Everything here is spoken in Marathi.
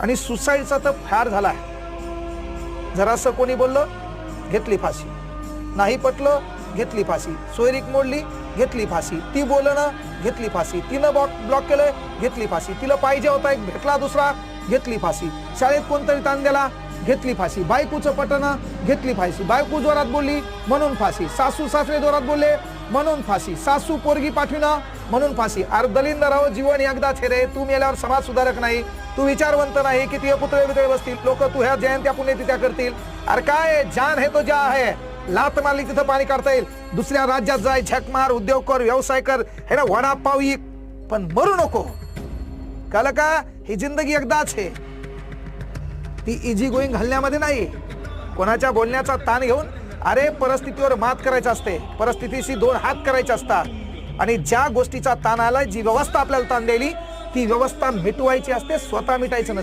आणि सुसाईडचा तर फार आहे जरासं कोणी बोललं घेतली फाशी. नाही पटलं घेतली फाशी. सोयरीक मोडली घेतली फाशी. ती बोलणं घेतली फाशी. तिनं ब्लॉक ब्लॉक केलंय घेतली फाशी. तिला पाहिजे होता एक भेटला दुसरा घेतली फाशी. शाळेत कोणतरी ताण दिला घेतली फाशी. बायकूचं पटणं घेतली फाशी. बायको जोरात बोलली म्हणून फाशी. सासू सासरे जोरात बोलले म्हणून फाशी. सासू पोरगी पाठविणं म्हणून फाशी. अरे दलिंद राव जीवन एकदाच हे रे. तू मेल्यावर समाज सुधारक नाही. तू विचारवंत नाही की तुझे पुतळे बितळे बसतील. लोक तू ह्या जयंत्या पुण्यतिथ्या करतील. अरे काय जान हे तो ज्या आहे. लात मारली तिथं पाणी काढता येईल. दुसऱ्या राज्यात जाय झक मार उद्योग कर व्यवसाय कर. हे ना वडापाव विक पण मरू नको. कळलं का? ही जिंदगी एकदाच आहे. ती इजी गोईंग घालण्यामध्ये नाही. कोणाच्या बोलण्याचा ताण घेऊन अरे परिस्थितीवर मात करायचं असते. परिस्थितीशी दोन हात करायचे असतात. आणि ज्या गोष्टीचा ताण आलाय जी व्यवस्था आपल्याला ताण द्यायली ती व्यवस्था मिटवायची असते स्वतः मिटायचं नसते.